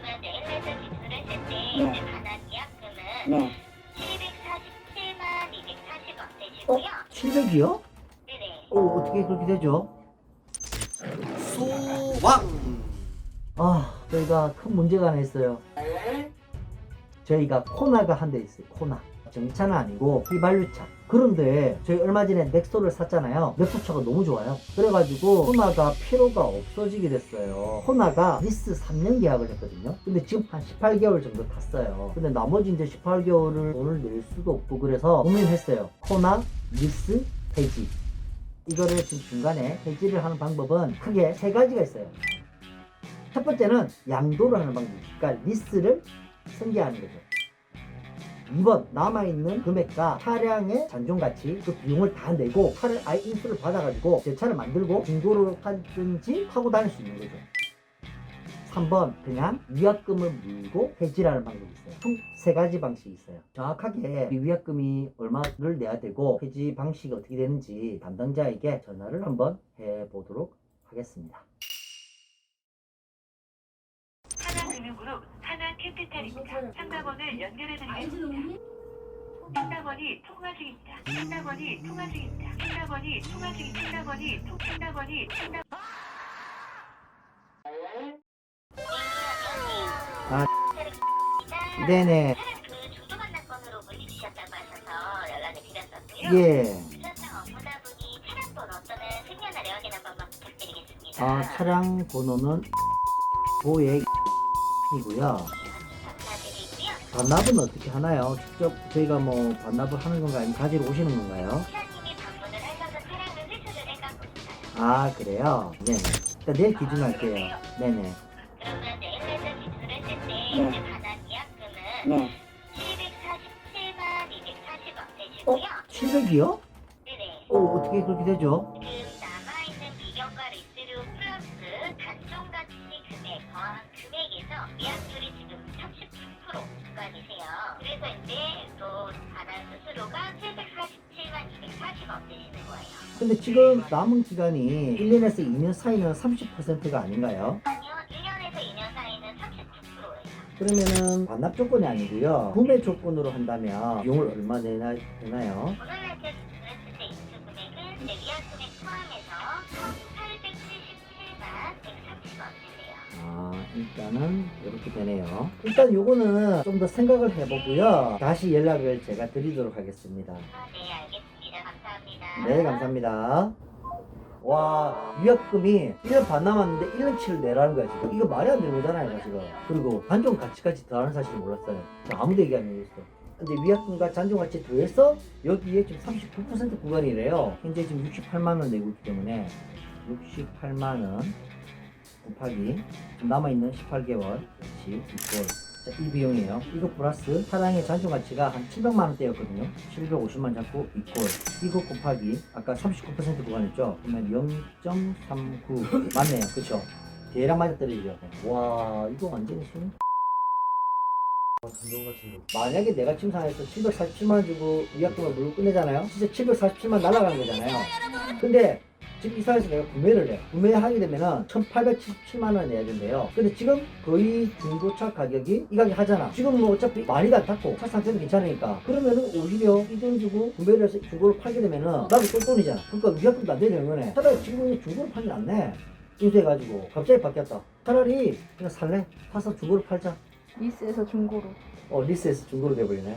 그러면 내일에서 기준을 했을 때 네. 이제 반환 위약금은 네. 747만 240원 되시고요. 700이요? 네네. 어, 어떻게 그렇게 되죠? 소왕 아, 저희가 큰 문제가 하나 있어요. 저희가 코나가 한 대 있어요. 코나. 정차는 아니고 휘발유차. 그런데 저희 얼마 전에 넥소를 샀잖아요. 넥소차가 너무 좋아요. 그래가지고 코나가 필요가 없어지게 됐어요. 코나가 리스 3년 계약을 했거든요. 근데 지금 한 18개월 정도 탔어요. 근데 나머지 이제 18개월을 돈을 낼 수도 없고 그래서 고민했어요. 코나, 리스, 폐지. 이거를 지금 중간에 폐지를 하는 방법은 크게 세 가지가 있어요. 첫 번째는 양도를 하는 방법. 그러니까 리스를 승계하는 거죠. 2번 남아있는 금액과 차량의 잔존가치 그 비용을 다 내고 차를 아예 인수를 받아가지고 제 차를 만들고 중고로 하든지 타고 다닐 수 있는 거죠. 3번 그냥 위약금을 물고 해지라는 방법이 있어요. 총 세 가지 방식이 있어요. 정확하게 이 위약금이 얼마를 내야 되고 해지 방식이 어떻게 되는지 담당자에게 전화를 한번 해보도록 하겠습니다. 하나금융그룹 하나 캐피탈입니다. 상담원을 연결해 드리겠습니다. 상담원이 통화 중입니다. 상담원이 통화 중입니다. 상담원이 통화 중입니다. 상담원이 통 상담원이 상담 아, 네네. 그 중도 만납번호로 문의 주셨다고 하셔서 연락을 드렸었고요. 예. 아, 차량 번호는 보액이고요. 반납은 어떻게 하나요? 직접 저희가 뭐 반납을 하는 건가요? 아니면 가지러 오시는 건가요? 기사님이 방문을 하셔서 차량을 회수를 해가고 있어요. 아, 그래요? 네네. 일단 내일 기준 할게요. 네네. 그러면 내일에서 기준을 했을 때 네. 이제 반환 위약금은 네. 747만 240원 되시고요. 700이요? 네네. 어, 어떻게 그렇게 되죠? 지금 남아있는 미경과 리스료 플러스 단종가치 금액 더한 금액에서 위약률이 그래서 이제 또 반환 수수료가 747만 240원 되시는 거예요. 근데 지금 남은 기간이 1년에서 2년 사이는 30%가 아닌가요? 아니요, 1년에서 2년 사이는 39%예요. 그러면은 반납 조건이 아니고요. 구매 조건으로 한다면 비용을 얼마 내나, 되나요? 오늘 일단은 이렇게 되네요. 일단 요거는 좀 더 생각을 해보고요. 다시 연락을 제가 드리도록 하겠습니다. 아, 네, 알겠습니다. 감사합니다. 네, 감사합니다. 와, 위약금이 1년 반 남았는데 1년치를 내라는 거야, 지금. 이거 말이 안 되는 거잖아요, 이거 지금. 그리고 잔존 가치까지 더하는 사실을 몰랐어요. 아무도 얘기 안 해줬어. 근데 위약금과 잔존 가치 더해서 여기에 지금 39% 구간이래요. 현재 지금 68만 원 내고 있기 때문에 68만 원 곱하기 지금 남아있는 18개월 그렇지 이꼴 자, 이 비용이에요. 이거 플러스 차량의 잔존 가치가 한 700만 원대였거든요. 750만 잡고 이꼴 이거 곱하기 아까 39% 구간이었죠? 그러면 0.39 맞네요. 그쵸? 대략 맞아떨어지죠? 와 이거 완전히 순 만약에 내가 침상에서 747만 원 주고 위약금을 물고 끝내잖아요? 진짜 747만 날아가는 거잖아요. 근데 지금 이 사에서 내가 구매를 해. 구매하게 되면은 1877만 원 내야 된대요. 근데 지금 거의 중고차 가격이 이 가격 하잖아. 지금 뭐 어차피 많이도 안 탔고 차 상태도 괜찮으니까. 그러면은 오히려 이 돈 주고 구매를 해서 중고로 팔게 되면은 나도 쏠돈이잖아. 그러니까 위약금도 안 되는 거네. 차라리 지금 중고로 팔지 않네. 인수해가지고 갑자기 바뀌었다. 차라리 그냥 살래? 사서 중고로 팔자. 리스에서 중고로. 어 리스에서 중고로 돼버리네.